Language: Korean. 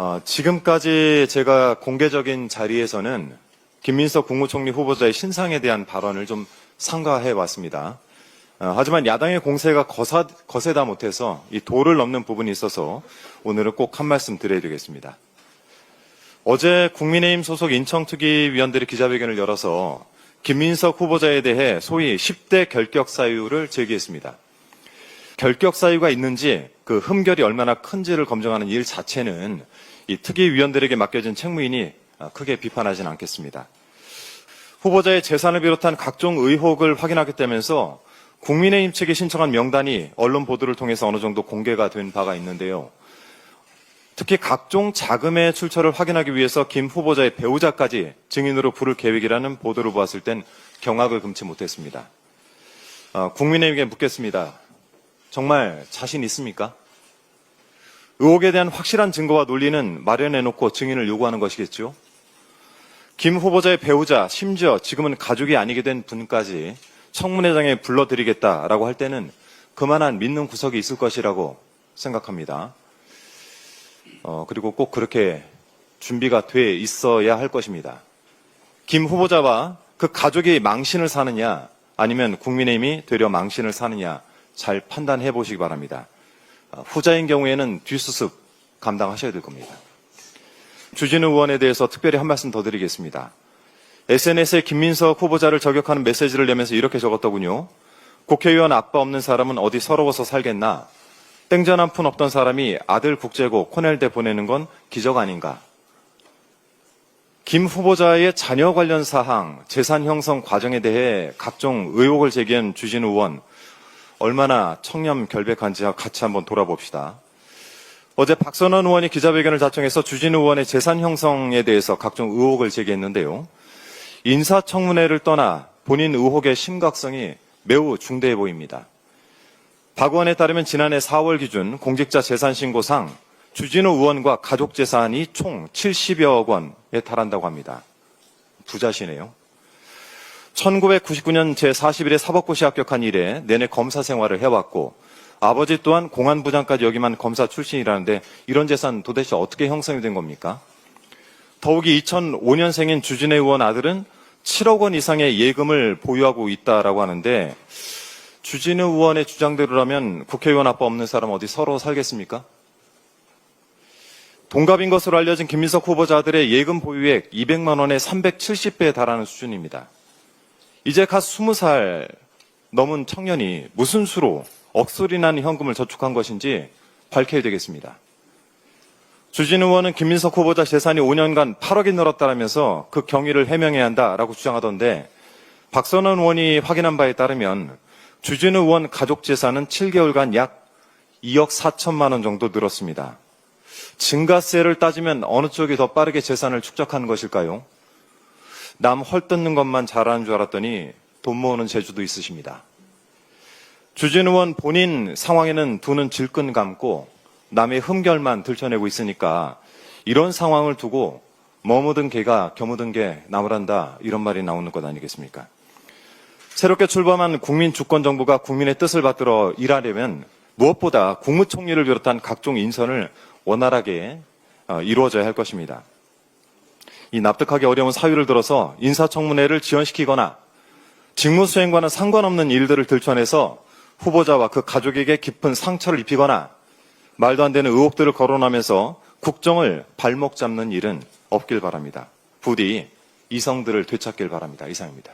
어, 지금까지 제가 공개적인 자리에서는 김민석 국무총리 후보자의 신상에 대한 발언을 좀 삼가해 왔습니다. 어, 하지만 야당의 공세가 거사, 거세다 못해서 이 도를 넘는 부분이 있어서 오늘은 꼭 한 말씀 드려야 되겠습니다. 어제 국민의힘 소속 인청특위위원들이 기자회견을 열어서 김민석 후보자에 대해 소위 10대 결격 사유를 제기했습니다. 결격 사유가 있는지 그 흠결이 얼마나 큰지를 검증하는 일 자체는 이 특위위원들에게 맡겨진 책무이니 아, 크게 비판하진 않겠습니다. 후보자의 재산을 비롯한 각종 의혹을 확인하겠다면서 국민의힘 측이 신청한 명단이 언론 보도를 통해서 어느 정도 공개가 된 바가 있는데요. 특히 각종 자금의 출처를 확인하기 위해서 김 후보자의 배우자까지 증인으로 부를 계획이라는 보도를 보았을 땐 경악을 금치 못했습니다. 어, 국민의힘에게 묻겠습니다. 정말 자신 있습니까? 의혹에 대한 확실한 증거와 논리는 마련해놓고 증인을 요구하는 것이겠죠. 김 후보자의 배우자, 심지어 지금은 가족이 아니게 된 분까지 청문회장에 불러드리겠다라고 할 때는 그만한 믿는 구석이 있을 것이라고 생각합니다. 어, 그리고 꼭 그렇게 준비가 돼 있어야 할 것입니다. 김 후보자와 그 가족이 망신을 사느냐 아니면 국민의힘이 되려 망신을 사느냐 잘 판단해 보시기 바랍니다. 어, 후자인 경우에는 뒷수습 감당하셔야 될 겁니다. 주진우 의원에 대해서 특별히 한 말씀 더 드리겠습니다. SNS에 김민석 후보자를 저격하는 메시지를 내면서 이렇게 적었더군요. 국회의원 아빠 없는 사람은 어디 서러워서 살겠나? 땡전 한 푼 없던 사람이 아들 국제고 코넬대 보내는 건 기적 아닌가? 김 후보자의 자녀 관련 사항, 재산 형성 과정에 대해 각종 의혹을 제기한 주진우 의원, 얼마나 청렴 결백한지 같이 한번 돌아봅시다. 어제 박선원 의원이 기자회견을 자청해서 주진우 의원의 재산 형성에 대해서 각종 의혹을 제기했는데요. 인사청문회를 떠나 본인 의혹의 심각성이 매우 중대해 보입니다. 박 의원에 따르면 지난해 4월 기준 공직자 재산 신고상 주진우 의원과 가족 재산이 총 70여억 원에 달한다고 합니다. 부자시네요. 1999년 제41회 사법고시 합격한 이래 내내 검사 생활을 해왔고 아버지 또한 공안부장까지 여기만 검사 출신이라는데 이런 재산 도대체 어떻게 형성이 된 겁니까? 더욱이 2005년생인 주진혜 의원 아들은 7억 원 이상의 예금을 보유하고 있다라고 하는데 주진우 의원의 주장대로라면 국회의원 아빠 없는 사람 어디 서로 살겠습니까? 동갑인 것으로 알려진 김민석 후보자 들의 예금 보유액 200만 원에 370배에 달하는 수준입니다. 이제 갓 20살 넘은 청년이 무슨 수로 억소리 나는 현금을 저축한 것인지 밝혀야 되겠습니다. 주진 의원은 김민석 후보자 재산이 5년간 8억이 늘었다라면서 그 경위를 해명해야 한다라고 주장하던데 박선원 의원이 확인한 바에 따르면 주진우 의원 가족 재산은 7개월간 약 2억 4천만 원 정도 늘었습니다. 증가세를 따지면 어느 쪽이 더 빠르게 재산을 축적한 것일까요? 남 헐뜯는 것만 잘하는 줄 알았더니 돈 모으는 재주도 있으십니다. 주진 의원 본인 상황에는 두눈 질끈 감고 남의 흠결만 들춰내고 있으니까 이런 상황을 두고 머무든 개가 겨무든 게 나무란다 이런 말이 나오는 것 아니겠습니까? 새롭게 출범한 국민 주권 정부가 국민의 뜻을 받들어 일하려면 무엇보다 국무총리를 비롯한 각종 인선을 원활하게 어, 이루어져야 할 것입니다. 이 납득하기 어려운 사유를 들어서 인사청문회를 지연시키거나 직무 수행과는 상관없는 일들을 들춰내서 후보자와 그 가족에게 깊은 상처를 입히거나 말도 안 되는 의혹들을 거론하면서 국정을 발목 잡는 일은 없길 바랍니다. 부디 이성들을 되찾길 바랍니다. 이상입니다.